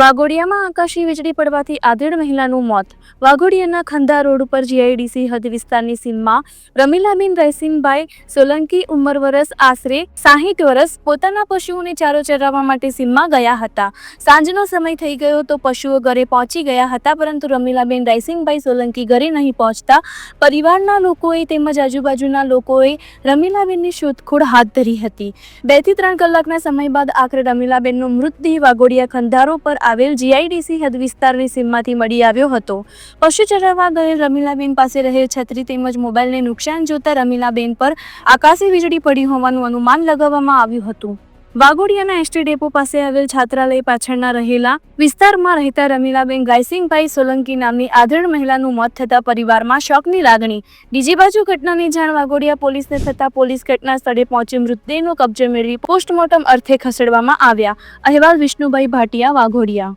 વાઘોડિયામાં આકાશી વીજળી પડવાથી આધેડ મહિલાનું મોત. વાઘોડિયાના ખંધા રોડ ઉપર જીઆઈડીસી હદ વિસ્તારની સીમમાં રમીલાબેન રૈસિંગભાઈ સોલંકી ઉંમર વરસ આશરે સાહીઠ વરસ પોતાના પશુઓને ચારો ચરાવવા માટે સીમમાં ગયા હતા. સાંજનો સમય થઈ ગયો તો પશુઓ ઘરે પહોંચી ગયા હતા પરંતુ રમીલાબેન રાયસિંગભાઈ સોલંકી ઘરે નહીં પહોંચતા. પરિવારના લોકોએ તેમજ આજુબાજુના લોકોએ રમીલાબેનની શોધખોળ હાથ ધરી હતી. બેથી ત્રણ કલાકના સમય બાદ આખરે રમીલાબેનનો મૃતદેહ વાઘોડિયા ખંધારો પર આવેલ જીઆઈડીસી હદ વિસ્તારની સીમમાંથી મળી આવ્યો હતો. પશુ ચરાવવા ગયેલ રમીલાબેન પાસે રહેલ છત્રી તેમજ મોબાઈલને નુકસાન જોતા રમીલાબેન પર આકાશી વીજળી પડી હોવાનું અનુમાન લગાવવામાં આવ્યું હતું. વાઘોડિયાના એસટી ડેપો પાસે આવેલ છાત્રાલય પાછળના રહેલા વિસ્તારમાં રહેતા રમીલાબેન ગાયસિંગભાઈ સોલંકી નામની આધેડ મહિલાનું મોત થતા પરિવારમાં શોકની લાગણી. બીજી બાજુ ઘટનાની જાણ વાઘોડિયા પોલીસને થતા પોલીસ ઘટના સ્થળે પહોંચી મૃતદેહનો કબજો મેળવી પોસ્ટમોર્ટમ અર્થે ખસેડવામાં આવ્યા. અહેવાલ વિષ્ણુભાઈ ભાટિયા, વાઘોડિયા.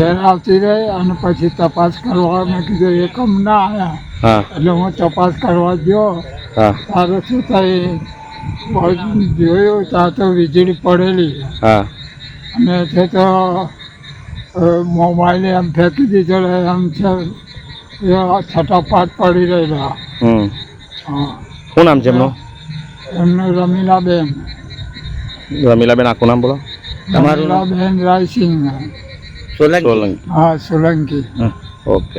ઘેર આવતી રહી અને પછી તપાસ કરવા મેં કીધું, એકમ ના આવ્યા એટલે હું તપાસ કરવા ગયો. હા. તારે શું થાય? જોયું ત્યાં તો વીજળી પડેલી. હા. અને તે તો મોબાઈલ એમ ફેંકી દીધો એમ છે. એ છટાપાટ પડી રહેલા. હા. શું નામ છે એમનું? એમનું રમીલાબેન. રમીલાબેન આખું નામ બોલો. રમીલાબેન રાયસિંહ. સોલંકી? હા સોલંકી. ઓકે.